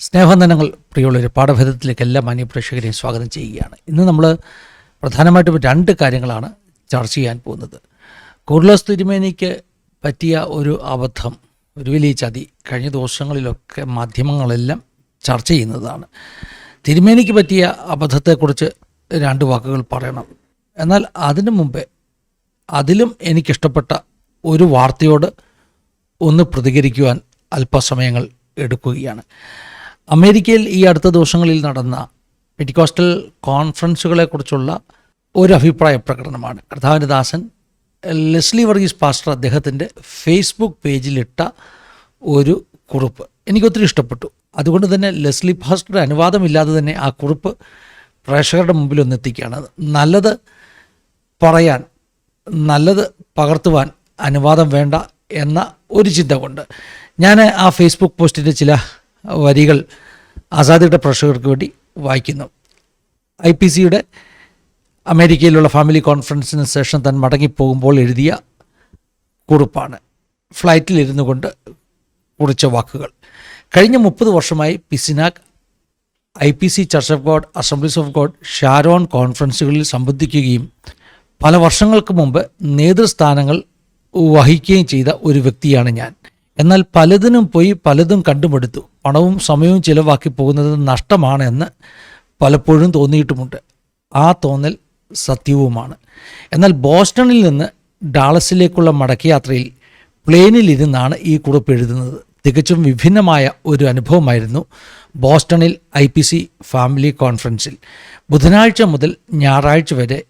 സ്നേഹവന്ദനങ്ങൾ പ്രിയമുള്ളൊരു പാഠഭേദത്തിലേക്ക് എല്ലാ മാന്യപ്രേക്ഷകരെയും സ്വാഗതം ചെയ്യുകയാണ്. ഇന്ന് നമ്മൾ പ്രധാനമായിട്ടും രണ്ട് കാര്യങ്ങളാണ് ചർച്ച ചെയ്യാൻ പോകുന്നത്. കുർലോസ് തിരുമേനിക്ക് പറ്റിയ ഒരു അബദ്ധം ഒരു വലിയ ചതി കഴിഞ്ഞ ദിവസങ്ങളിലൊക്കെ മാധ്യമങ്ങളെല്ലാം ചർച്ച ചെയ്യുന്നതാണ്. തിരുമേനിക്ക് പറ്റിയ അബദ്ധത്തെക്കുറിച്ച് രണ്ട് വാക്കുകൾ പറയണം. എന്നാൽ അതിനു മുമ്പേ അതിലും എനിക്കിഷ്ടപ്പെട്ട ഒരു വാർത്തയോട് ഒന്ന് പ്രതികരിക്കുവാൻ അല്പസമയങ്ങൾ എടുക്കുകയാണ്. അമേരിക്കയിൽ ഈ അടുത്ത ദിവസങ്ങളിൽ നടന്ന പെറ്റിക്കോസ്റ്റൽ കോൺഫറൻസുകളെക്കുറിച്ചുള്ള ഒരു അഭിപ്രായ പ്രകടനമാണ്. കർത്താവിന്റെ ദാസൻ ലെസ്ലി വർഗീസ് പാസ്റ്റർ അദ്ദേഹത്തിന്റെ ഫേസ്ബുക്ക് പേജിലിട്ട ഒരു കുറിപ്പ് എനിക്കൊത്തിരി ഇഷ്ടപ്പെട്ടു. അതുകൊണ്ട് തന്നെ ലെസ്ലി പാസ്റ്ററുടെ അനുവാദമില്ലാതെ തന്നെ ആ കുറിപ്പ് പ്രേക്ഷകരുടെ മുമ്പിൽ ഒന്നെത്തിക്കുകയാണ്. നല്ലത് പറയാൻ നല്ലത് പകർത്തുവാൻ അനുവാദം വേണ്ട എന്ന ഒരു ചിന്ത കൊണ്ട് ഞാൻ ആ ഫേസ്ബുക്ക് പോസ്റ്റിന്റെ ചില വരികൾ ആസാദിയുടെ പ്രേക്ഷകർക്ക് വേണ്ടി വായിക്കുന്നു. ഐ പി സിയുടെ അമേരിക്കയിലുള്ള ഫാമിലി കോൺഫറൻസിന് ശേഷം താൻ മടങ്ങിപ്പോകുമ്പോൾ എഴുതിയ കുറിപ്പാണ്. ഫ്ലൈറ്റിലിരുന്നു കൊണ്ട് കുറിച്ച വാക്കുകൾ. കഴിഞ്ഞ മുപ്പത് വർഷമായി PCNAK I P C church of God assemblies of God Sharon കോൺഫറൻസുകളിൽ സംബന്ധിക്കുകയും പല വർഷങ്ങൾക്ക് മുമ്പ് നേതൃസ്ഥാനങ്ങൾ വഹിക്കുകയും ചെയ്ത ഒരു വ്യക്തിയാണ് ഞാൻ. എന്നാൽ പലതിനും പോയി പലതും കണ്ടുമെടുത്തു പണവും സമയവും ചിലവാക്കി പോകുന്നത് നഷ്ടമാണ് എന്ന് പലപ്പോഴും തോന്നിയിട്ടുമുണ്ട്. ആ തോന്നൽ സത്യവുമാണ്. എന്നാൽ ബോസ്റ്റണിൽ നിന്ന് ഡാളസിലേക്കുള്ള മടക്കയാത്രയിൽ പ്ലെയിനിലിരുന്നാണ് ഈ കുറിപ്പ് എഴുതുന്നത്. തികച്ചും വിഭിന്നമായ ഒരു അനുഭവമായിരുന്നു ബോസ്റ്റണിൽ ഐ പി സി ഫാമിലി കോൺഫറൻസിൽ. ബുധനാഴ്ച മുതൽ ഞായറാഴ്ച വരെ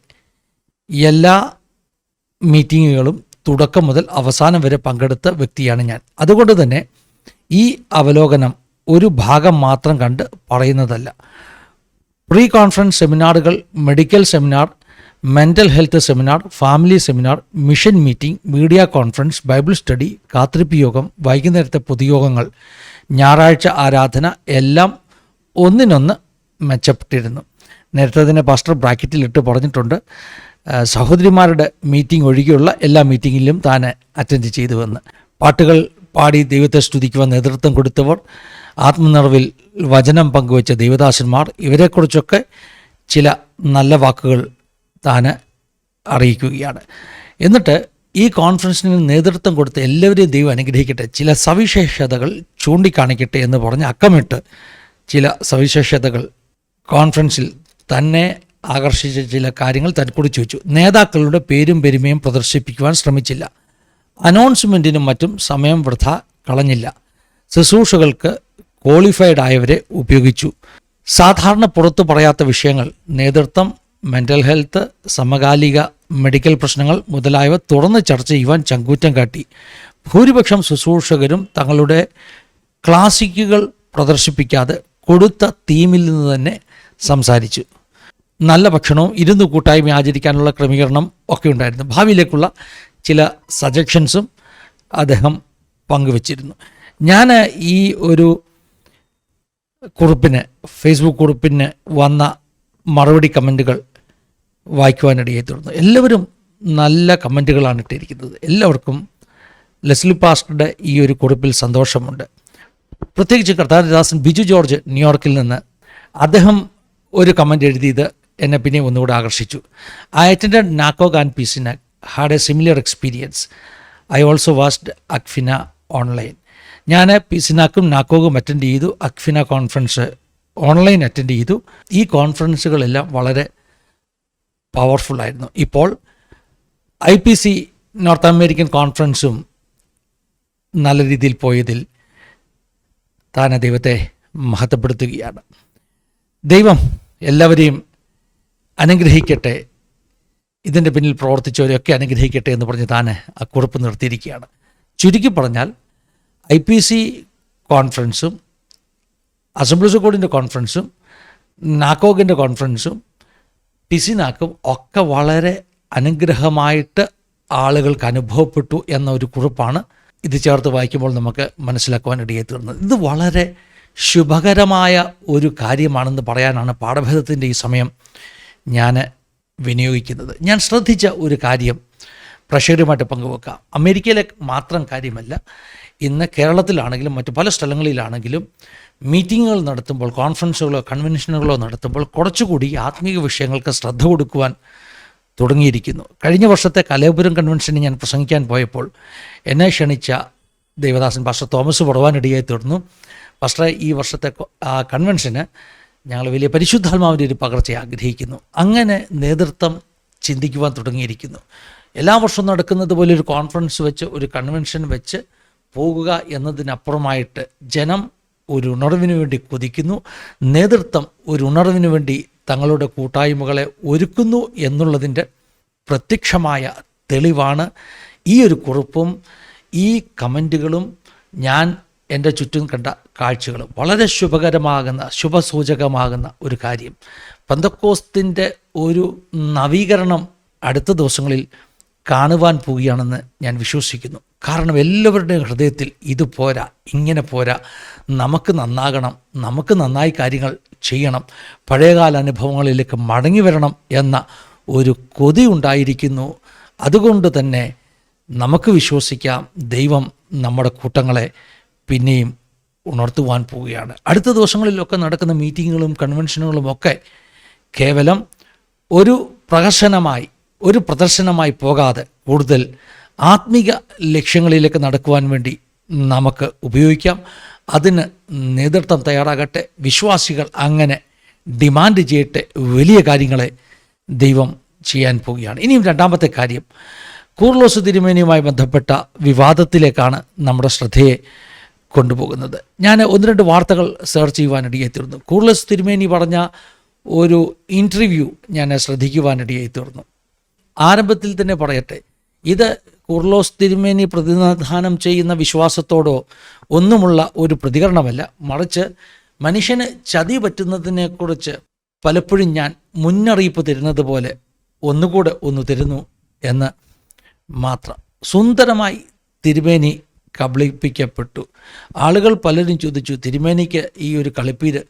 എല്ലാ മീറ്റിങ്ങുകളും തുടക്കം മുതൽ അവസാനം വരെ പങ്കെടുത്ത വ്യക്തിയാണ് ഞാൻ. അതുകൊണ്ട് തന്നെ ഈ അവലോകനം ഒരു ഭാഗം മാത്രം കണ്ട് പറയുന്നതല്ല. Pre conference സെമിനാറുകൾ medical seminar mental health seminar family seminar mission meeting media conference bible study കാത്തിരിപ്പ് യോഗം വൈകുന്നേരത്തെ പൊതുയോഗങ്ങൾ ഞായറാഴ്ച ആരാധന എല്ലാം ഒന്നിനൊന്ന് മെച്ചപ്പെട്ടിരുന്നു. നേരത്തെ തന്നെ പാസ്റ്റർ ബ്രാക്കറ്റിലിട്ട് പറഞ്ഞിട്ടുണ്ട്. സഹോദരിമാരുടെ മീറ്റിംഗ് ഒഴികെയുള്ള എല്ലാ മീറ്റിങ്ങിലും താൻ അറ്റൻഡ് ചെയ്തുവെന്ന്. പാട്ടുകൾ പാടി ദൈവത്തെ സ്തുതിക്കുവാൻ നേതൃത്വം കൊടുത്തവർ ആത്മനിറവിൽ വചനം പങ്കുവച്ച ദൈവദാസന്മാർ ഇവരെക്കുറിച്ചൊക്കെ ചില നല്ല വാക്കുകൾ താൻ അറിയിക്കുകയാണ്. എന്നിട്ട് ഈ കോൺഫറൻസിന് നേതൃത്വം കൊടുത്ത് എല്ലാവരെയും ദൈവം അനുഗ്രഹിക്കട്ടെ. ചില സവിശേഷതകൾ ചൂണ്ടിക്കാണിക്കട്ടെ എന്ന് പറഞ്ഞ് അക്കമിട്ട് ചില സവിശേഷതകൾ കോൺഫറൻസിൽ തന്നെ ആകർഷിച്ച ചില കാര്യങ്ങൾ കുറിച്ച് വെച്ചു നേതാക്കളുടെ പേരും പെരുമയും പ്രദർശിപ്പിക്കുവാൻ ശ്രമിച്ചില്ല. അനൗൺസ്മെന്റിനും മറ്റും സമയം വൃഥ കളഞ്ഞില്ല. ശുശ്രൂഷകൾക്ക് ക്വാളിഫൈഡ് ആയവരെ ഉപയോഗിച്ചു. സാധാരണ പുറത്തു പറയാത്ത വിഷയങ്ങൾ നേതൃത്വം മെന്റൽ ഹെൽത്ത് സമകാലിക മെഡിക്കൽ പ്രശ്നങ്ങൾ മുതലായവ തുറന്ന് ചർച്ച ചെയ്യുവാൻ ചങ്കൂറ്റം കാട്ടി. ഭൂരിപക്ഷം ശുശ്രൂഷകരും തങ്ങളുടെ ക്ലാസിക്കുകൾ പ്രദർശിപ്പിക്കാതെ കൊടുത്ത തീമിൽ നിന്ന് തന്നെ സംസാരിച്ചു. നല്ല ഭക്ഷണവും ഇരുന്ന് കൂട്ടായ്മ ആചരിക്കാനുള്ള ക്രമീകരണം ഒക്കെ ഉണ്ടായിരുന്നു. ഭാവിയിലേക്കുള്ള ചില സജഷൻസും അദ്ദേഹം പങ്കുവച്ചിരുന്നു. ഞാൻ ഈ ഒരു കുറിപ്പിന് ഫേസ്ബുക്ക് കുറിപ്പിന് വന്ന മറുപടി കമന്റുകൾ വായിക്കുവാനിടയായി തുടർന്നു. എല്ലാവരും നല്ല കമന്റുകളാണ് ഇട്ടിരിക്കുന്നത്. എല്ലാവർക്കും ലെസ്ലി പാസ്റ്ററുടെ ഈ ഒരു കുറിപ്പിൽ സന്തോഷമുണ്ട്. പ്രത്യേകിച്ച് കർത്താരദാസൻ ബിജു ജോർജ് ന്യൂയോർക്കിൽ നിന്ന് അദ്ദേഹം ഒരു കമന്റ് എഴുതിയത് എന്നെ പിന്നെ ഒന്നുകൂടെ ആകർഷിച്ചു. ഐ അറ്റൻഡ് നാക്കോ ഗാൻ PCNAK had a similar experience I also watched അക്ഫിന online ഞാൻ പിസിനാക്കും നാക്കോകും അറ്റൻഡ് ചെയ്തു. അക്ഫിന കോൺഫറൻസ് ഓൺലൈൻ അറ്റൻഡ് ചെയ്തു. ഈ കോൺഫറൻസുകളെല്ലാം വളരെ പവർഫുൾ ആയിരുന്നു. ഇപ്പോൾ I P C North American കോൺഫറൻസും നല്ല രീതിയിൽ പോയതിൽ താൻ ദൈവത്തെ മഹത്വപ്പെടുത്തുകയാണ്. ദൈവം എല്ലാവരെയും അനുഗ്രഹിക്കട്ടെ. ഇതിന്റെ പിന്നിൽ പ്രവർത്തിച്ചവരെയൊക്കെ അനുഗ്രഹിക്കട്ടെ എന്ന് പറഞ്ഞ് താൻ ആ കുറിപ്പ് നിർത്തിയിരിക്കുകയാണ്. ചുരുക്കി പറഞ്ഞാൽ ഐ പി സി കോൺഫറൻസും അസംബ്ലീസ് കോഡിന്റെ കോൺഫറൻസും നാക്കോഗിന്റെ കോൺഫറൻസും പി സി പിസിനാക്കും ഒക്കെ വളരെ അനുഗ്രഹമായിട്ട് ആളുകൾക്ക് അനുഭവപ്പെട്ടു എന്ന ഒരു കുറിപ്പാണ് ഇത് ചേർത്ത് വായിക്കുമ്പോൾ നമുക്ക് മനസ്സിലാക്കുവാൻ ഇടയായി തീർന്നത് ഇത് വളരെ ശുഭകരമായ ഒരു കാര്യമാണെന്ന് പറയാനാണ് പാഠഭേദത്തിന്റെ ഈ സമയം. ഞാൻ വിനിയോഗിക്കുന്നത്. ഞാൻ ശ്രദ്ധിച്ച ഒരു കാര്യം പ്രേക്ഷകരുമായിട്ട് പങ്കുവെക്കാം. അമേരിക്കയിലെ മാത്രം കാര്യമല്ല ഇന്ന് കേരളത്തിലാണെങ്കിലും മറ്റു പല സ്ഥലങ്ങളിലാണെങ്കിലും മീറ്റിങ്ങുകൾ നടത്തുമ്പോൾ കോൺഫറൻസുകളോ കൺവെൻഷനുകളോ നടത്തുമ്പോൾ കുറച്ചുകൂടി ആത്മീയ വിഷയങ്ങൾക്ക് ശ്രദ്ധ കൊടുക്കുവാൻ തുടങ്ങിയിരിക്കുന്നു. കഴിഞ്ഞ വർഷത്തെ കലയപുരം കൺവെൻഷനിൽ ഞാൻ പ്രസംഗിക്കാൻ പോയപ്പോൾ എന്നെ ക്ഷണിച്ച ദേവദാസൻ പാസ്റ്റർ തോമസ് പുറവാനിടയായി തീർന്നു. പാസ്റ്ററെ ഈ വർഷത്തെ കൺവെൻഷന് ഞങ്ങൾ വലിയ പരിശുദ്ധാത്മാവിന്റെ ഒരു പകർച്ച ആഗ്രഹിക്കുന്നു. അങ്ങനെ നേതൃത്വം ചിന്തിക്കുവാൻ തുടങ്ങിയിരിക്കുന്നു. എല്ലാ വർഷവും നടക്കുന്നത് പോലെ ഒരു കോൺഫറൻസ് വെച്ച് ഒരു കൺവെൻഷൻ വെച്ച് പോകുക എന്നതിനപ്പുറമായിട്ട് ജനം ഒരു ഉണർവിനു വേണ്ടി കൊതിക്കുന്നു. നേതൃത്വം ഒരു ഉണർവിനു വേണ്ടി തങ്ങളുടെ കൂട്ടായ്മകളെ ഒരുക്കുന്നു എന്നുള്ളതിന്റെ പ്രത്യക്ഷമായ തെളിവാണ് ഈ ഒരു കുറിപ്പും ഈ കമന്റുകളും ഞാൻ എന്റെ ചുറ്റും കണ്ട കാഴ്ചകളും വളരെ ശുഭകരമാകുന്ന ശുഭസൂചകമാകുന്ന ഒരു കാര്യം. പന്തക്കോസ്തിന്റെ ഒരു നവീകരണം അടുത്ത ദിവസങ്ങളിൽ കാണുവാൻ പോവുകയാണെന്ന് ഞാൻ വിശ്വസിക്കുന്നു. കാരണം എല്ലാവരുടെയും ഹൃദയത്തിൽ ഇത് പോരാ ഇങ്ങനെ പോരാ. നമുക്ക് നന്നാകണം നമുക്ക് നന്നായി കാര്യങ്ങൾ ചെയ്യണം. പഴയകാല അനുഭവങ്ങളിലേക്ക് മടങ്ങി വരണം എന്ന ഒരു കൊതി ഉണ്ടായിരിക്കുന്നു. അതുകൊണ്ട് തന്നെ നമുക്ക് വിശ്വസിക്കാം ദൈവം നമ്മുടെ കൂട്ടങ്ങളെ പിന്നെയും ഉണർത്തുവാൻ പോവുകയാണ്. അടുത്ത ദിവസങ്ങളിലൊക്കെ നടക്കുന്ന മീറ്റിങ്ങുകളും കൺവെൻഷനുകളും ഒക്കെ കേവലം ഒരു പ്രഹർശനമായി ഒരു പ്രദർശനമായി പോകാതെ കൂടുതൽ ആത്മീക ലക്ഷ്യങ്ങളിലേക്ക് നടക്കുവാൻ വേണ്ടി നമുക്ക് ഉപയോഗിക്കാം. അതിന് നേതൃത്വം തയ്യാറാകട്ടെ. വിശ്വാസികൾ അങ്ങനെ ഡിമാൻഡ് ചെയ്യട്ടെ. വലിയ കാര്യങ്ങളെ ദൈവം ചെയ്യാൻ പോവുകയാണ്. ഇനിയും രണ്ടാമത്തെ കാര്യം കൂർലോസ് തിരുമേനിയുമായി ബന്ധപ്പെട്ട വിവാദത്തിലേക്കാണ് നമ്മുടെ ശ്രദ്ധയെ കൊണ്ടുപോകുന്നത്. ഞാൻ ഒന്ന് രണ്ട് വാർത്തകൾ സെർച്ച് ചെയ്യുവാനിടയായി തീർന്നു കൂർലോസ് തിരുമേനി പറഞ്ഞ ഒരു ഇന്റർവ്യൂ ഞാൻ ശ്രദ്ധിക്കുവാനിടയായി തീർന്നു ആരംഭത്തിൽ തന്നെ പറയട്ടെ ഇത് കുർലോസ് തിരുമേനി പ്രതിനിധാനം ചെയ്യുന്ന വിശ്വാസത്തോടോ ഒന്നുമുള്ള ഒരു പ്രതികരണമല്ല. മറിച്ച് മനുഷ്യന് ചതി പറ്റുന്നതിനെക്കുറിച്ച് പലപ്പോഴും ഞാൻ മുന്നറിയിപ്പ് തരുന്നത് പോലെ ഒന്നുകൂടെ ഒന്ന് തരുന്നു എന്ന് മാത്രം. സുന്ദരമായി തിരുമേനി കബളിപ്പിക്കപ്പെട്ടു. ആളുകൾ പലരും ചോദിച്ചു തിരുമേനിക്ക് ഈ ഒരു കളിപ്പീര്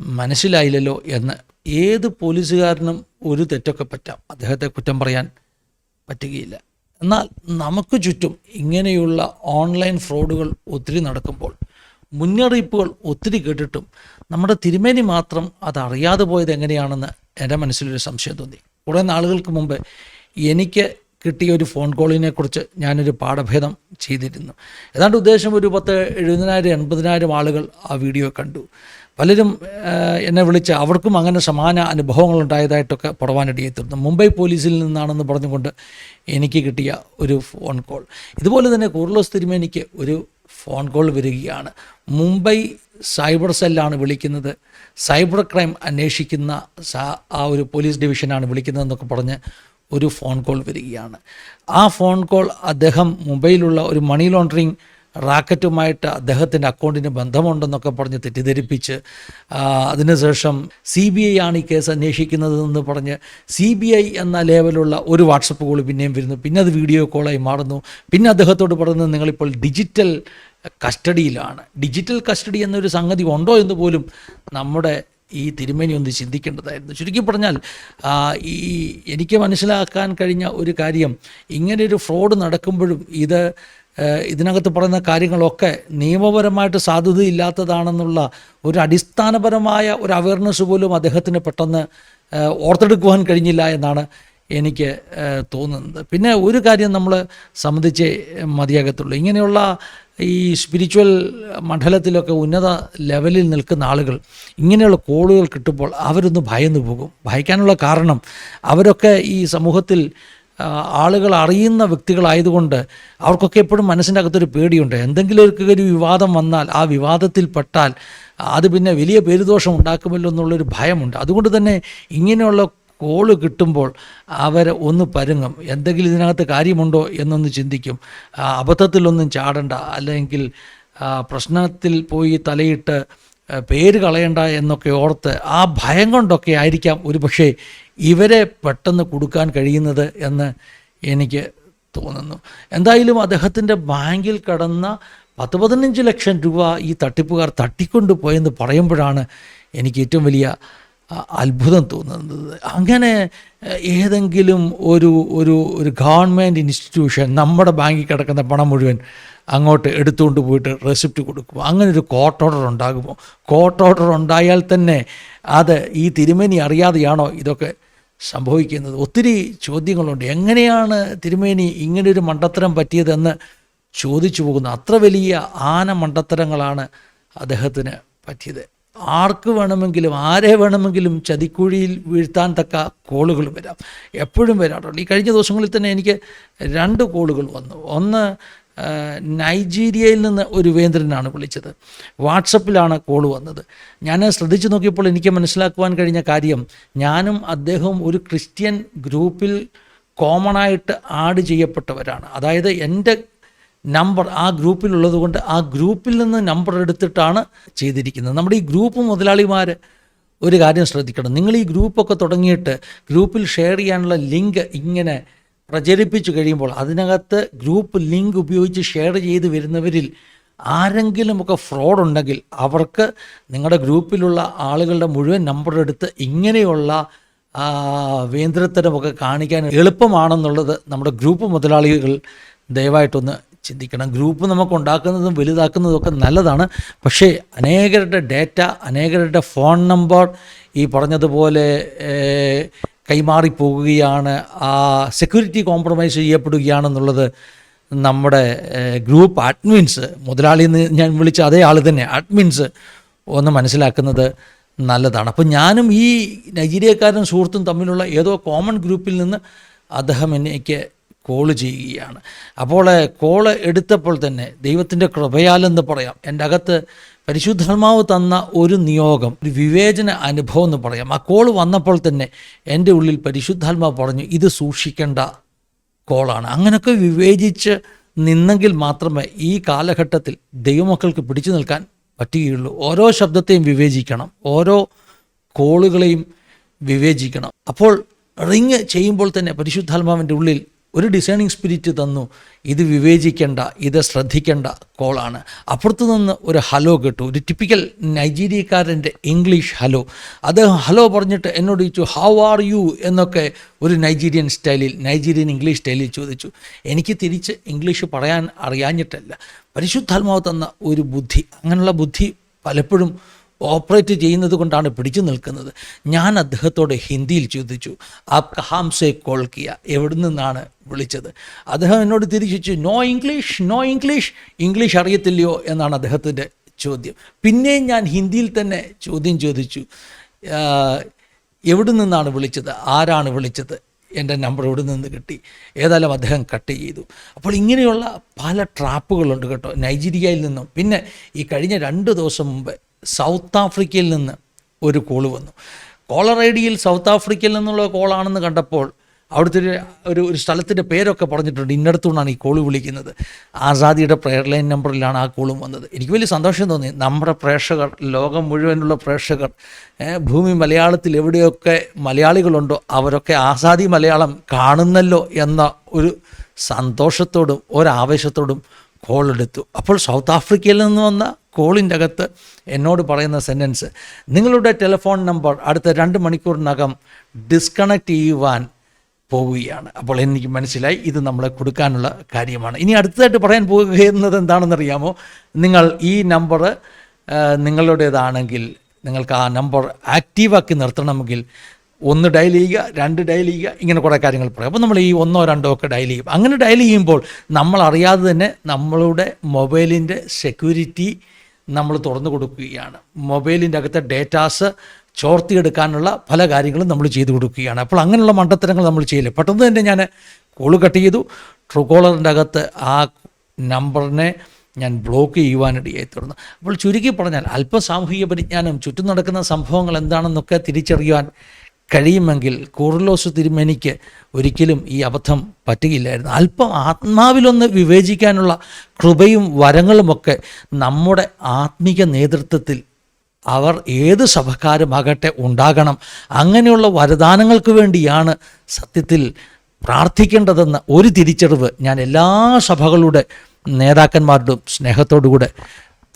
മനസ്സിലായില്ലല്ലോ എന്ന്. ഏത് പോലീസുകാരനും ഒരു തെറ്റൊക്കെ പറ്റാം. അദ്ദേഹത്തെ കുറ്റം പറയാൻ പറ്റുകയില്ല. എന്നാൽ നമുക്ക് ചുറ്റും ഇങ്ങനെയുള്ള ഓൺലൈൻ ഫ്രോഡുകൾ ഒത്തിരി നടക്കുമ്പോൾ മുന്നറിയിപ്പുകൾ ഒത്തിരി കേട്ടിട്ടും നമ്മുടെ തിരുമേനി മാത്രം അതറിയാതെ പോയത് എങ്ങനെയാണെന്ന് എന്റെ മനസ്സിലൊരു സംശയം തോന്നി. കുറേ നാളുകൾക്ക് മുമ്പ് എനിക്ക് കിട്ടിയ ഒരു ഫോൺ കോളിനെ കുറിച്ച് ഞാനൊരു പാഠഭേദം ചെയ്തിരുന്നു. ഏതാണ്ട് ഉദ്ദേശം ഒരു പത്ത് എഴുപതിനായിരം എൺപതിനായിരം ആളുകൾ ആ വീഡിയോ കണ്ടു. പലരും എന്നെ വിളിച്ച് അവർക്കും അങ്ങനെ സമാന അനുഭവങ്ങൾ ഉണ്ടായതായിട്ടൊക്കെ പുറവാനിടയായി തീർന്നു മുംബൈ പോലീസിൽ നിന്നാണെന്ന് പറഞ്ഞുകൊണ്ട് എനിക്ക് കിട്ടിയ ഒരു ഫോൺ കോൾ ഇതുപോലെ തന്നെ കൂർലോസ് തിരുമേനിക്ക് ഒരു ഫോൺ കോൾ വരികയാണ്. മുംബൈ സൈബർ സെല്ലാണ് വിളിക്കുന്നത്. സൈബർ ക്രൈം അന്വേഷിക്കുന്ന ആ ഒരു പോലീസ് ഡിവിഷനാണ് വിളിക്കുന്നതെന്നൊക്കെ പറഞ്ഞ് ഒരു ഫോൺ കോൾ വരികയാണ്. ആ ഫോൺ കോൾ അദ്ദേഹം മുംബൈയിലുള്ള ഒരു മണി ലോണ്ടറിങ് റാക്കറ്റുമായിട്ട് അദ്ദേഹത്തിന്റെ അക്കൗണ്ടിന് ബന്ധമുണ്ടെന്നൊക്കെ പറഞ്ഞ് തെറ്റിദ്ധരിപ്പിച്ച് അതിനുശേഷം സി ബി ഐ ആണ് ഈ കേസ് അന്വേഷിക്കുന്നതെന്ന് പറഞ്ഞ് സി ബി ഐ എന്ന ലേവലുള്ള ഒരു വാട്സപ്പ് കോൾ പിന്നെയും വരുന്നു. പിന്നെ അത് വീഡിയോ കോളായി മാറുന്നു. പിന്നെ അദ്ദേഹത്തോട് പറയുന്നത് നിങ്ങളിപ്പോൾ ഡിജിറ്റൽ കസ്റ്റഡിയിലാണ്. ഡിജിറ്റൽ കസ്റ്റഡി എന്നൊരു സംഗതി ഉണ്ടോ എന്ന് പോലും നമ്മുടെ ഈ തിരുമേനി ഒന്ന് ചിന്തിക്കേണ്ടതായിരുന്നു. ചുരുക്കി പറഞ്ഞാൽ ഈ എനിക്ക് മനസ്സിലാക്കാൻ കഴിഞ്ഞ ഒരു കാര്യം ഇങ്ങനെ ഒരു ഫ്രോഡ് നടക്കുമ്പോഴും ഇത് ഇതിനകത്ത് പറയുന്ന കാര്യങ്ങളൊക്കെ നിയമപരമായിട്ട് സാധ്യതയില്ലാത്തതാണെന്നുള്ള ഒരു അടിസ്ഥാനപരമായ ഒരു അവയർനെസ് പോലും അദ്ദേഹത്തിന് പെട്ടെന്ന് ഓർത്തെടുക്കുവാൻ കഴിഞ്ഞില്ല എന്നാണ് എനിക്ക് തോന്നുന്നത്. പിന്നെ ഒരു കാര്യം നമ്മൾ സംബന്ധിച്ച് മതിയാകത്തുള്ളൂ. ഇങ്ങനെയുള്ള ഈ സ്പിരിച്വൽ മണ്ഡലത്തിലൊക്കെ ഉന്നത ലെവലിൽ നിൽക്കുന്ന ആളുകൾ ഇങ്ങനെയുള്ള കോളുകൾ കിട്ടുമ്പോൾ അവരൊന്ന് ഭയന്ന് പോകും. ഭയക്കാനുള്ള കാരണം അവരൊക്കെ ഈ സമൂഹത്തിൽ ആളുകൾ അറിയുന്ന വ്യക്തികളായതുകൊണ്ട് അവർക്കൊക്കെ എപ്പോഴും മനസ്സിന്റെ അകത്തൊരു പേടിയുണ്ട്. എന്തെങ്കിലും ഒരു വിവാദം വന്നാൽ ആ വിവാദത്തിൽ പെട്ടാൽ അത് പിന്നെ വലിയ പേരുദോഷം ഉണ്ടാക്കുമല്ലോ എന്നുള്ളൊരു ഭയമുണ്ട്. അതുകൊണ്ട് തന്നെ ഇങ്ങനെയുള്ള കോൾ കിട്ടുമ്പോൾ അവർ ഒന്ന് പരുങ്ങും. എന്തെങ്കിലും ഇതിനകത്ത് കാര്യമുണ്ടോ എന്നൊന്ന് ചിന്തിക്കും. അബദ്ധത്തിലൊന്നും ചാടണ്ട. അല്ലെങ്കിൽ പ്രശ്നത്തിൽ പോയി തലയിട്ട് പേര് കളയണ്ട എന്നൊക്കെ ഓർത്ത് ആ ഭയം കൊണ്ടൊക്കെ ആയിരിക്കാം ഒരു പക്ഷേ ഇവരെ പെട്ടെന്ന് കൊടുക്കാൻ കഴിയുന്നത് എന്ന് എനിക്ക് തോന്നുന്നു. എന്തായാലും അദ്ദേഹത്തിന്റെ ബാങ്കിൽ കടന്ന പത്ത് പതിനഞ്ച് ലക്ഷം രൂപ ഈ തട്ടിപ്പുകാർ തട്ടിക്കൊണ്ട് പോയെന്ന് പറയുമ്പോഴാണ് എനിക്ക് ഏറ്റവും വലിയ അത്ഭുതം തോന്നുന്നത്. അങ്ങനെ ഏതെങ്കിലും ഒരു ഒരു ഒരു ഗവൺമെന്റ് ഇൻസ്റ്റിറ്റ്യൂഷൻ നമ്മുടെ ബാങ്കിൽ കിടക്കുന്ന പണം മുഴുവൻ അങ്ങോട്ട് എടുത്തുകൊണ്ട് പോയിട്ട് റെസിപ്റ്റ് കൊടുക്കും അങ്ങനെ ഒരു കോർട്ട് ഓർഡർ ഉണ്ടാകുമോ? കോർട്ട് ഓർഡർ ഉണ്ടായാൽ തന്നെ അത് ഈ തിരുമേനി അറിയാതെയാണോ ഇതൊക്കെ സംഭവിക്കുന്നത്? ഒത്തിരി ചോദ്യങ്ങളുണ്ട്. എങ്ങനെയാണ് തിരുമേനി ഇങ്ങനൊരു മണ്ടത്തരം പറ്റിയതെന്ന് ചോദിച്ചു പോകുന്നു. അത്ര വലിയ ആന മണ്ടത്തരങ്ങളാണ് അദ്ദേഹത്തിന് പറ്റിയത്. ആർക്ക് വേണമെങ്കിലും ആരെ വേണമെങ്കിലും ചതിക്കുഴിയിൽ വീഴ്ത്താൻ തക്ക കോളുകൾ വരാം. എപ്പോഴും വരാറുണ്ട്. ഈ കഴിഞ്ഞ ദിവസങ്ങളിൽ തന്നെ എനിക്ക് രണ്ട് കോളുകൾ വന്നു. ഒന്ന് നൈജീരിയയിൽ നിന്ന് ഒരു വേന്ദ്രനാണ് വിളിച്ചത്. വാട്സപ്പിലാണ് കോൾ വന്നത്. ഞാൻ ശ്രദ്ധിച്ചു നോക്കിയപ്പോൾ എനിക്ക് മനസ്സിലാക്കുവാൻ കഴിഞ്ഞ കാര്യം ഞാനും അദ്ദേഹവും ഒരു ക്രിസ്ത്യൻ ഗ്രൂപ്പിൽ കോമണായിട്ട് ആഡ് ചെയ്യപ്പെട്ടവരാണ്. അതായത് എന്റെ നമ്പർ ആ ഗ്രൂപ്പിലുള്ളത് കൊണ്ട് ആ ഗ്രൂപ്പിൽ നിന്ന് നമ്പർ എടുത്തിട്ടാണ് ചെയ്തിരിക്കുന്നത്. നമ്മുടെ ഈ ഗ്രൂപ്പ് മുതലാളിമാർ ഒരു കാര്യം ശ്രദ്ധിക്കണം. നിങ്ങൾ ഈ ഗ്രൂപ്പൊക്കെ തുടങ്ങിയിട്ട് ഗ്രൂപ്പിൽ ഷെയർ ചെയ്യാനുള്ള ലിങ്ക് ഇങ്ങനെ പ്രചരിപ്പിച്ചു കഴിയുമ്പോൾ അതിനകത്ത് ഗ്രൂപ്പ് ലിങ്ക് ഉപയോഗിച്ച് ഷെയർ ചെയ്ത് വരുന്നവരിൽ ആരെങ്കിലുമൊക്കെ ഫ്രോഡ് ഉണ്ടെങ്കിൽ അവർക്ക് നിങ്ങളുടെ ഗ്രൂപ്പിലുള്ള ആളുകളുടെ മുഴുവൻ നമ്പർ എടുത്ത് ഇങ്ങനെയുള്ള വേന്ദ്രത്തരമൊക്കെ കാണിക്കാൻ എളുപ്പമാണെന്നുള്ളത് നമ്മുടെ ഗ്രൂപ്പ് മുതലാളികൾ ദയവായിട്ടൊന്ന് ചിന്തിക്കണം. ഗ്രൂപ്പ് നമുക്ക് ഉണ്ടാക്കുന്നതും വലുതാക്കുന്നതും ഒക്കെ നല്ലതാണ്. പക്ഷേ അനേകരുടെ ഡേറ്റ അനേകരുടെ ഫോൺ നമ്പർ ഈ പറഞ്ഞതുപോലെ കൈമാറിപ്പോകുകയാണ്. ആ സെക്യൂരിറ്റി കോംപ്രമൈസ് ചെയ്യപ്പെടുകയാണെന്നുള്ളത് നമ്മുടെ ഗ്രൂപ്പ് അഡ്മിൻസ് മുതലാളി എന്ന് ഞാൻ വിളിച്ച അതേ ആൾ തന്നെ അഡ്മിൻസ് ഒന്ന് മനസ്സിലാക്കുന്നത് നല്ലതാണ്. അപ്പോൾ ഞാനും ഈ നൈജീരിയക്കാരനും സുഹൃത്തും തമ്മിലുള്ള ഏതോ കോമൺ ഗ്രൂപ്പിൽ നിന്ന് അദ്ദേഹം എനിക്ക് കോൾ ചെയ്യുകയാണ്. അപ്പോൾ കോൾ എടുത്തപ്പോൾ തന്നെ ദൈവത്തിന്റെ കൃപയാലെന്ന് പറയാം. എന്റെ അകത്ത് പരിശുദ്ധാത്മാവ് തന്ന ഒരു നിയോഗം ഒരു വിവേചന അനുഭവം എന്ന് പറയാം. ആ കോൾ വന്നപ്പോൾ തന്നെ എന്റെ ഉള്ളിൽ പരിശുദ്ധാത്മാവ് പറഞ്ഞു ഇത് സൂക്ഷിക്കേണ്ട കോളാണ്. അങ്ങനെയൊക്കെ വിവേചിച്ച് നിന്നെങ്കിൽ മാത്രമേ ഈ കാലഘട്ടത്തിൽ ദൈവമക്കൾക്ക് പിടിച്ചു നിൽക്കാൻ പറ്റുകയുള്ളൂ. ഓരോ ശബ്ദത്തെയും വിവേചിക്കണം ഓരോ കോളുകളെയും വിവേചിക്കണം. അപ്പോൾ റിങ് ചെയ്യുമ്പോൾ തന്നെ പരിശുദ്ധാത്മാവിന്റെ ഉള്ളിൽ ഒരു ഡിസൈനിങ് സ്പിരിറ്റ് തന്നു. ഇത് വിവേചിക്കേണ്ട ഇത് ശ്രദ്ധിക്കേണ്ട കോളാണ്. അപ്പുറത്തു നിന്ന് ഒരു ഹലോ കേട്ടു. ഒരു ടിപ്പിക്കൽ നൈജീരിയക്കാരന്റെ ഇംഗ്ലീഷ് ഹലോ. അദ്ദേഹം ഹലോ പറഞ്ഞിട്ട് എന്നോട് ചോദിച്ചു ഹൗ ആർ യു എന്നൊക്കെ ഒരു നൈജീരിയൻ സ്റ്റൈലിൽ നൈജീരിയൻ ഇംഗ്ലീഷ് സ്റ്റൈലിൽ ചോദിച്ചു. എനിക്ക് തിരിച്ച് ഇംഗ്ലീഷ് പറയാൻ അറിയാഞ്ഞിട്ടല്ല. പരിശുദ്ധാത്മാവ് തന്ന ഒരു ബുദ്ധി അങ്ങനെയുള്ള ബുദ്ധി പലപ്പോഴും ഓപ്പറേറ്റ് ചെയ്യുന്നത് കൊണ്ടാണ് പിടിച്ചു നിൽക്കുന്നത്. ഞാൻ അദ്ദേഹത്തോട് ഹിന്ദിയിൽ ചോദിച്ചു ആപ് കഹാം സെ കോൾ കിയ എവിടെ നിന്നാണ് വിളിച്ചത്? അദ്ദേഹം എന്നോട് തിരിച്ചു no English no English English അറിയത്തില്ലയോ? എന്നാണ് അദ്ദേഹത്തിന്റെ ചോദ്യം. പിന്നെയും ഞാൻ ഹിന്ദിയിൽ തന്നെ ചോദ്യം ചോദിച്ചു എവിടെ നിന്നാണ് വിളിച്ചത്? ആരാണ് വിളിച്ചത്? എന്റെ നമ്പർ ഇവിടെ നിന്ന് കിട്ടി? ഏതായാലും അദ്ദേഹം കട്ട് ചെയ്തു. അപ്പോൾ ഇങ്ങനെയുള്ള പല ട്രാപ്പുകളുണ്ട് കേട്ടോ നൈജീരിയയിൽ നിന്നും. പിന്നെ ഈ കഴിഞ്ഞ രണ്ട് ദിവസം മുമ്പ് സൗത്ത് ആഫ്രിക്കയിൽ നിന്ന് ഒരു കോൾ വന്നു. കോളർ ഐ ഡിയിൽ സൗത്ത് ആഫ്രിക്കയിൽ നിന്നുള്ള കോളാണെന്ന് കണ്ടപ്പോൾ അവിടുത്തെ ഒരു ഒരു സ്ഥലത്തിന്റെ പേരൊക്കെ പറഞ്ഞിട്ടുണ്ട്. ഇന്നടത്തുനിന്നാണ് ഈ കോൾ വിളിക്കുന്നത്. ആസാദിയുടെ പ്രെയർ ലൈൻ നമ്പറിലാണ് ആ കോളും വന്നത്. എനിക്ക് വലിയ സന്തോഷം തോന്നി. നമ്മുടെ പ്രേക്ഷകർ ലോകം മുഴുവനുള്ള പ്രേക്ഷകർ ഭൂമി മലയാളത്തിൽ എവിടെയൊക്കെ മലയാളികളുണ്ടോ അവരൊക്കെ ആസാദി മലയാളം കാണുന്നല്ലോ എന്ന ഒരു സന്തോഷത്തോടും ഒരാവേശത്തോടും കോൾ എടുത്തു അപ്പോൾ സൗത്ത് ആഫ്രിക്കയിൽ നിന്ന് വന്ന കോളിന്റെ അകത്ത് എന്നോട് പറയുന്ന സെന്റൻസ് നിങ്ങളുടെ ടെലിഫോൺ നമ്പർ അടുത്ത രണ്ട് മണിക്കൂറിനകം ഡിസ്കണക്ട് ചെയ്യുവാൻ പോവുകയാണ്. അപ്പോൾ എനിക്ക് മനസ്സിലായി ഇത് നമ്മളെ കൊടുക്കാനുള്ള കാര്യമാണ്. ഇനി അടുത്തതായിട്ട് പറയാൻ പോകുന്നത് എന്താണെന്നറിയാമോ? നിങ്ങൾ ഈ നമ്പർ നിങ്ങളുടേതാണെങ്കിൽ നിങ്ങൾക്ക് ആ നമ്പർ ആക്റ്റീവാക്കി നിർത്തണമെങ്കിൽ ഒന്ന് ഡയൽ ചെയ്യുക രണ്ട് ഡയൽ ചെയ്യുക ഇങ്ങനെ കുറേ കാര്യങ്ങൾ പറയും. അപ്പോൾ നമ്മൾ ഈ ഒന്നോ രണ്ടോ ഒക്കെ ഡയൽ ചെയ്യും. അങ്ങനെ ഡയൽ ചെയ്യുമ്പോൾ നമ്മൾ അറിയാതെ തന്നെ നമ്മളുടെ മൊബൈലിന്റെ സെക്യൂരിറ്റി നമ്മൾ തുറന്നു കൊടുക്കുകയാണ്. മൊബൈലിന്റെ അകത്തെ ഡേറ്റാസ് ചോർത്തിയെടുക്കാനുള്ള പല കാര്യങ്ങളും നമ്മൾ ചെയ്തു കൊടുക്കുകയാണ്. അപ്പോൾ അങ്ങനെയുള്ള മണ്ടത്തരങ്ങൾ നമ്മൾ ചെയ്യില്ല? പെട്ടെന്ന് തന്നെ ഞാൻ കോൾ കട്ട് ചെയ്തു. ട്രൂ കോളറിന്റെ അകത്ത് ആ നമ്പറിനെ ഞാൻ ബ്ലോക്ക് ചെയ്യുവാനിടയായി തുടർന്നു. അപ്പോൾ ചുരുക്കി പറഞ്ഞാൽ അല്പം സാമൂഹിക പരിജ്ഞാനം ചുറ്റും നടക്കുന്ന സംഭവങ്ങൾ എന്താണെന്നൊക്കെ തിരിച്ചറിയുവാൻ കഴിയുമെങ്കിൽ കൂറലോസ് തിരുമേനിക്ക് ഒരിക്കലും ഈ അബദ്ധം പറ്റുകയില്ലായിരുന്നു. അല്പം ആത്മാവിലൊന്ന് വിവേചിക്കാനുള്ള കൃപയും വരങ്ങളുമൊക്കെ നമ്മുടെ ആത്മീക നേതൃത്വത്തിൽ അവർ ഏത് സഭക്കാരുമാകട്ടെ ഉണ്ടാകണം. അങ്ങനെയുള്ള വരദാനങ്ങൾക്ക് വേണ്ടിയാണ് സത്യത്തിൽ പ്രാർത്ഥിക്കേണ്ടതെന്ന ഒരു തിരിച്ചറിവ് ഞാൻ എല്ലാ സഭകളുടെ നേതാക്കന്മാരോടും സ്നേഹത്തോടുകൂടെ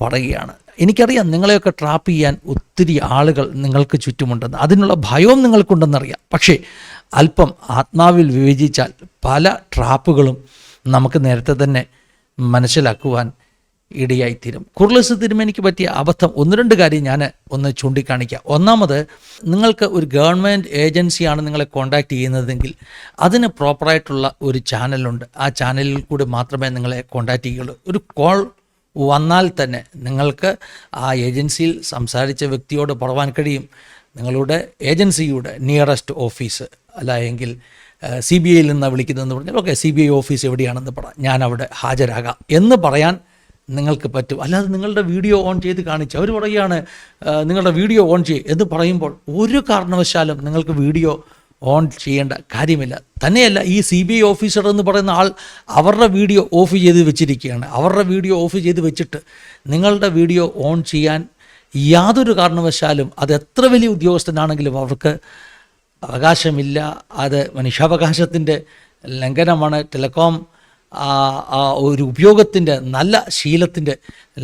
പറയുകയാണ്. എനിക്കറിയാം നിങ്ങളെയൊക്കെ ട്രാപ്പ് ചെയ്യാൻ ഒത്തിരി ആളുകൾ നിങ്ങൾക്ക് ചുറ്റുമുണ്ടെന്ന്. അതിനുള്ള ഭയവും നിങ്ങൾക്കുണ്ടെന്നറിയാം. പക്ഷേ അല്പം ആത്മാവിൽ വിവേചിച്ചാൽ പല ട്രാപ്പുകളും നമുക്ക് നേരത്തെ തന്നെ മനസ്സിലാക്കുവാൻ ഇടയായിത്തീരും. കുർലസ് തിരുമേനിക്ക് പറ്റിയ അബദ്ധം. ഒന്ന് രണ്ട് കാര്യം ഞാൻ ഒന്ന് ചൂണ്ടിക്കാണിക്കാം. ഒന്നാമത് നിങ്ങൾക്ക് ഒരു ഗവൺമെന്റ് ഏജൻസിയാണ് നിങ്ങളെ കോൺടാക്റ്റ് ചെയ്യുന്നതെങ്കിൽ അതിന് പ്രോപ്പറായിട്ടുള്ള ഒരു ചാനലുണ്ട് ആ ചാനലിൽ കൂടി മാത്രമേ നിങ്ങളെ കോൺടാക്റ്റ് ചെയ്യുള്ളൂ ഒരു കോൾ വന്നാൽ തന്നെ നിങ്ങൾക്ക് ആ ഏജൻസിയിൽ സംസാരിച്ച വ്യക്തിയോട് പറവാൻ കഴിയും. നിങ്ങളുടെ ഏജൻസിയുടെ നിയറസ്റ്റ് ഓഫീസ് അല്ല എങ്കിൽ സി ബി ഐയിൽ നിന്നാണ് വിളിക്കുന്നതെന്ന് പറഞ്ഞാൽ okay C B I office എവിടെയാണെന്ന് പറ. ഞാൻ അവിടെ ഹാജരാകാം. എന്ന് പറയാൻ നിങ്ങൾക്ക് പറ്റും. അല്ലാതെ നിങ്ങളുടെ വീഡിയോ ഓൺ ചെയ്ത് കാണിച്ച് അവർ പറയുകയാണ് നിങ്ങളുടെ വീഡിയോ ഓൺ ചെയ്യുക എന്ന് പറയുമ്പോൾ ഒരു കാരണവശാലും നിങ്ങൾക്ക് വീഡിയോ ഓൺ ചെയ്യേണ്ട കാര്യമില്ല. തന്നെയല്ല ഈ സി ബി ഐ ഓഫീസർ എന്ന് പറയുന്ന ആൾ അവരുടെ വീഡിയോ ഓഫ് ചെയ്ത് വെച്ചിരിക്കുകയാണ്. അവരുടെ വീഡിയോ ഓഫ് ചെയ്ത് വെച്ചിട്ട് നിങ്ങളുടെ വീഡിയോ ഓൺ ചെയ്യാൻ യാതൊരു കാരണവശാലും അത് എത്ര വലിയ ഉദ്യോഗസ്ഥനാണെങ്കിലും അവർക്ക് അവകാശമില്ല. അത് മനുഷ്യാവകാശത്തിന്റെ ലംഘനമാണ്. ടെലികോം ഒരു ഉപയോഗത്തിന്റെ നല്ല ശീലത്തിന്റെ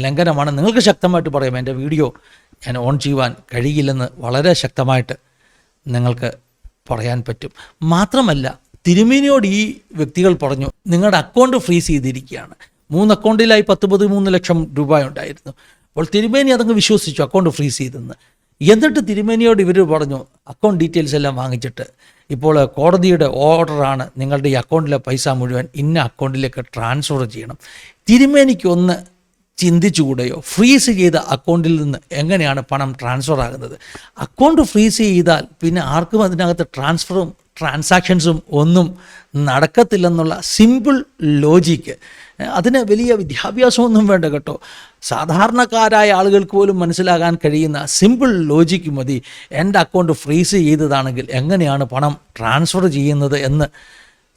ലംഘനമാണ്. നിങ്ങൾക്ക് ശക്തമായിട്ട് പറയാം എന്റെ വീഡിയോ ഞാൻ ഓൺ ചെയ്യുവാൻ കഴിയില്ലെന്ന് വളരെ ശക്തമായിട്ട് നിങ്ങൾക്ക് പറയാൻ പറ്റും. മാത്രമല്ല തിരുമേനിയോട് ഈ വ്യക്തികൾ പറഞ്ഞു നിങ്ങളുടെ അക്കൗണ്ട് ഫ്രീസ് ചെയ്തിരിക്കുകയാണ്. മൂന്ന് അക്കൗണ്ടിലായി പത്ത് പതിമൂന്ന് ലക്ഷം രൂപ ഉണ്ടായിരുന്നു അപ്പോൾ തിരുമേനി അതങ്ങ് വിശ്വസിച്ചു അക്കൗണ്ട് ഫ്രീസ് ചെയ്തെന്ന്. എന്നിട്ട് തിരുമേനിയോട് ഇവർ പറഞ്ഞു അക്കൗണ്ട് ഡീറ്റെയിൽസ് എല്ലാം വാങ്ങിച്ചിട്ട് ഇപ്പോൾ കോടതിയുടെ ഓർഡറാണ് നിങ്ങളുടെ ഈ അക്കൗണ്ടിലെ പൈസ മുഴുവൻ ഇന്ന അക്കൗണ്ടിലേക്ക് ട്രാൻസ്ഫർ ചെയ്യണം. തിരുമേനിക്ക് ഒന്ന് ചിന്തിച്ചുകൂടെയോ? ഫ്രീസ് ചെയ്ത അക്കൗണ്ടിൽ നിന്ന് എങ്ങനെയാണ് പണം ട്രാൻസ്ഫർ ആകുന്നത്? അക്കൗണ്ട് ഫ്രീസ് ചെയ്താൽ പിന്നെ ആർക്കും അതിനകത്ത് ട്രാൻസ്ഫറും ട്രാൻസാക്ഷൻസും ഒന്നും നടക്കത്തില്ലെന്നുള്ള സിമ്പിൾ ലോജിക്ക് അതിന് വലിയ വിദ്യാഭ്യാസമൊന്നും വേണ്ട കേട്ടോ. സാധാരണക്കാരായ ആളുകൾക്ക് പോലും മനസ്സിലാകാൻ കഴിയുന്ന സിമ്പിൾ ലോജിക്ക് മതി. എന്റെ അക്കൗണ്ട് ഫ്രീസ് ചെയ്തതാണെങ്കിൽ എങ്ങനെയാണ് പണം ട്രാൻസ്ഫർ ചെയ്യുന്നത് എന്ന്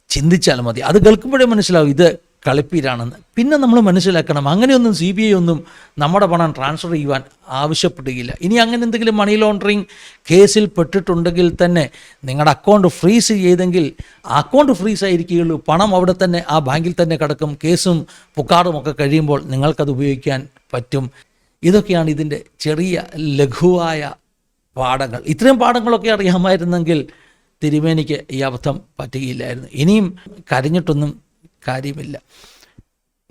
ചിന്തിച്ചാൽ മതി. അത് കേൾക്കുമ്പോഴേ മനസ്സിലാവും. ഇത് കളിപ്പീരാണെന്ന്. പിന്നെ നമ്മൾ മനസ്സിലാക്കണം അങ്ങനെയൊന്നും സി ബി ഐ ഒന്നും നമ്മുടെ പണം ട്രാൻസ്ഫർ ചെയ്യുവാൻ ആവശ്യപ്പെടുകയില്ല. ഇനി അങ്ങനെ എന്തെങ്കിലും മണി ലോണ്ടറിങ് കേസിൽ പെട്ടിട്ടുണ്ടെങ്കിൽ തന്നെ നിങ്ങളുടെ അക്കൗണ്ട് ഫ്രീസ് ചെയ്തെങ്കിൽ അക്കൗണ്ട് ഫ്രീസ് ആയിരിക്കുകയുള്ളൂ. പണം അവിടെ തന്നെ ആ ബാങ്കിൽ തന്നെ കിടക്കും. കേസും പുക്കാടും ഒക്കെ കഴിയുമ്പോൾ നിങ്ങൾക്കത് ഉപയോഗിക്കാൻ പറ്റും. ഇതൊക്കെയാണ് ഇതിന്റെ ചെറിയ ലഘുവായ പാഠങ്ങൾ. ഇത്രയും പാഠങ്ങളൊക്കെ അറിയാമായിരുന്നെങ്കിൽ തിരുമേനിക്ക് ഈ അബദ്ധം പറ്റുകയില്ലായിരുന്നു. ഇനിയും കരഞ്ഞിട്ടൊന്നും കാര്യമില്ല.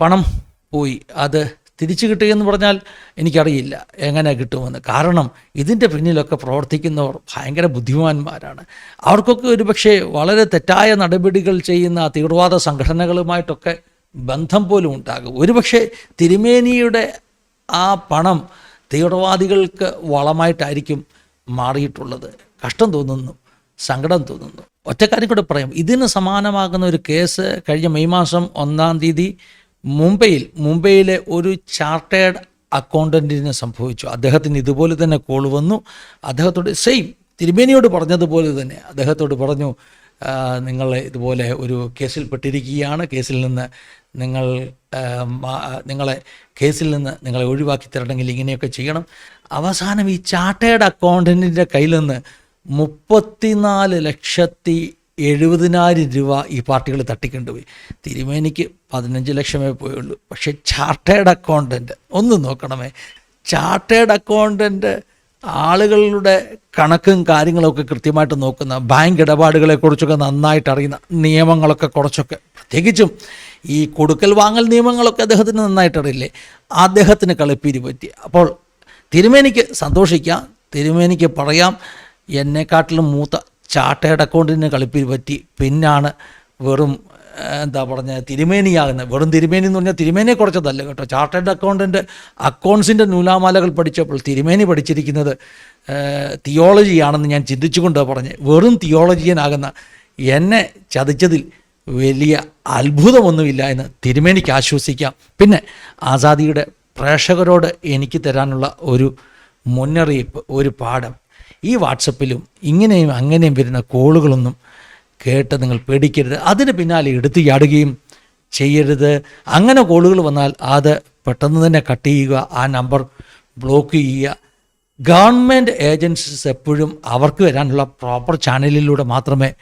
പണം പോയി. അത് തിരിച്ചു കിട്ടുകയെന്ന് പറഞ്ഞാൽ എനിക്കറിയില്ല. എങ്ങനെ കിട്ടുമെന്ന്. കാരണം ഇതിന്റെ പിന്നിലൊക്കെ പ്രവർത്തിക്കുന്നവർ ഭയങ്കര ബുദ്ധിമാന്മാരാണ്. അവർക്കൊക്കെ ഒരു പക്ഷേ വളരെ തെറ്റായ നടപടികൾ ചെയ്യുന്ന തീവ്രവാദ സംഘടനകളുമായിട്ടൊക്കെ ബന്ധം പോലും ഉണ്ടാകും. ഒരുപക്ഷെ തിരുമേനിയുടെ ആ പണം തീവ്രവാദികൾക്ക് വളമായിട്ടായിരിക്കും മാറിയിട്ടുള്ളത്. കഷ്ടം തോന്നുന്നു. സങ്കടം തോന്നുന്നു. ഒറ്റ കാര്യം കൂടെ പറയാം. ഇതിന് സമാനമാകുന്ന ഒരു കേസ് കഴിഞ്ഞ മെയ് മാസം ഒന്നാം തീയതി മുംബൈയിൽ മുംബൈയിലെ ഒരു ചാർട്ടേഡ് അക്കൗണ്ടന്റിന് സംഭവിച്ചു. അദ്ദേഹത്തിന് ഇതുപോലെ തന്നെ കോൾ വന്നു. അദ്ദേഹത്തോട് സെയിം തിരുമേനിയോട് പറഞ്ഞതുപോലെ തന്നെ അദ്ദേഹത്തോട് പറഞ്ഞു "ആ, നിങ്ങൾ ഇതുപോലെ ഒരു കേസിൽ പെട്ടിരിക്കുകയാണ്. കേസിൽ നിന്ന് നിങ്ങൾ നിങ്ങളെ കേസിൽ നിന്ന് നിങ്ങളെ ഒഴിവാക്കി തരണമെങ്കിൽ ഇങ്ങനെയൊക്കെ ചെയ്യണം. അവസാനം ഈ ചാർട്ടേഡ് അക്കൗണ്ടന്റിന്റെ കയ്യിൽ നിന്ന് മുപ്പത്തിനാല് ലക്ഷത്തി എഴുപതിനായിരം രൂപ ഈ പാർട്ടികൾ തട്ടിക്കൊണ്ടുപോയി. തിരുമേനിക്ക് പതിനഞ്ച് ലക്ഷമേ പോയുള്ളൂ. പക്ഷേ ചാർട്ടേഡ് അക്കൗണ്ടന്റ് ഒന്ന് നോക്കണമേ. ചാർട്ടേഡ് അക്കൗണ്ടന്റ് ആളുകളുടെ കണക്കും കാര്യങ്ങളൊക്കെ കൃത്യമായിട്ട് നോക്കുന്ന ബാങ്ക് ഇടപാടുകളെക്കുറിച്ചൊക്കെ നന്നായിട്ട് അറിയുന്ന നിയമങ്ങളൊക്കെ കുറച്ചൊക്കെ. പ്രത്യേകിച്ചും ഈ കൊടുക്കൽ വാങ്ങൽ നിയമങ്ങളൊക്കെ അദ്ദേഹത്തിന് നന്നായിട്ട് അറിയില്ലേ? അദ്ദേഹത്തിന് കളിപ്പീരി പറ്റി. അപ്പോൾ തിരുമേനിക്ക് സന്തോഷിക്കാം തിരുമേനിക്ക് പറയാം എന്നെക്കാട്ടിലും മൂത്ത ചാട്ടയുടെ അക്കൗണ്ടിന് കളിപ്പിൽ പറ്റി പിന്നാണ് വെറും എന്താ പറഞ്ഞ തിരുമേനിയാകുന്നത്. വെറും തിരുമേനി എന്ന് പറഞ്ഞാൽ തിരുമേനിയെ കുറച്ചതല്ല കേട്ടോ. ചാർട്ടേഡ് അക്കൗണ്ടന്റ് അക്കൗണ്ട്സിന്റെ നൂലാമാലകൾ പഠിച്ചപ്പോൾ തിരുമേനി പഠിച്ചിരിക്കുന്നത് തിയോളജിയാണെന്ന് ഞാൻ ചിന്തിച്ചുകൊണ്ട് പറഞ്ഞ് വെറും തിയോളജിയനാകുന്ന എന്നെ ചതിച്ചതിൽ വലിയ അത്ഭുതമൊന്നുമില്ല എന്ന് തിരുമേനിക്ക് ആശ്വസിക്കാം. പിന്നെ ആസാദിയുടെ പ്രേക്ഷകരോട് എനിക്ക് തരാനുള്ള ഒരു മുന്നറിയിപ്പ് ഒരു പാഠം. ഈ വാട്സപ്പിലും ഇങ്ങനെയും അങ്ങനെയും വരുന്ന കോളുകളൊന്നും കേട്ട് നിങ്ങൾ പേടിക്കരുത്. അതിന് പിന്നാലെ എടുത്തു ചാടുകയും ചെയ്യരുത്. അങ്ങനെ കോളുകൾ വന്നാൽ അത് പെട്ടെന്ന് തന്നെ കട്ട് ചെയ്യുക. ആ നമ്പർ ബ്ലോക്ക് ചെയ്യുക. ഗവൺമെന്റ് ഏജൻസീസ് എപ്പോഴും അവർക്ക് വരാനുള്ള പ്രോപ്പർ ചാനലിലൂടെ മാത്രമേ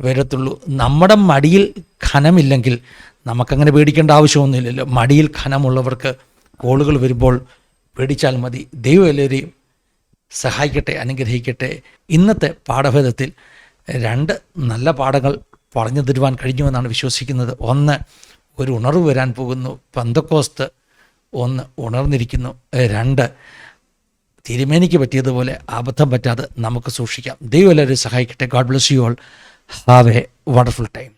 വരത്തുള്ളൂ. നമ്മുടെ മടിയിൽ ഖനമില്ലെങ്കിൽ നമുക്കങ്ങനെ പേടിക്കേണ്ട ആവശ്യമൊന്നുമില്ലല്ലോ. മടിയിൽ ഖനമുള്ളവർക്ക് കോളുകൾ വരുമ്പോൾ പേടിച്ചാൽ മതി. ദൈവം എല്ലാവരെയും സഹായിക്കട്ടെ അനുഗ്രഹിക്കട്ടെ. ഇന്നത്തെ പാഠഭേദത്തിൽ രണ്ട് നല്ല പാഠങ്ങൾ പറഞ്ഞു തരുവാൻ കഴിഞ്ഞുവെന്നാണ് വിശ്വസിക്കുന്നത്. ഒന്ന് ഒരു ഉണർവ് വരാൻ പോകുന്നു. പന്തക്കോസ്ത് ഒന്ന് ഉണർന്നിരിക്കുന്നു. രണ്ട് തിരുമേനിക്ക് പറ്റിയതുപോലെ അബദ്ധം പറ്റാതെ നമുക്ക് സൂക്ഷിക്കാം. ദൈവം എല്ലാവരും സഹായിക്കട്ടെ. God bless you all have a wonderful time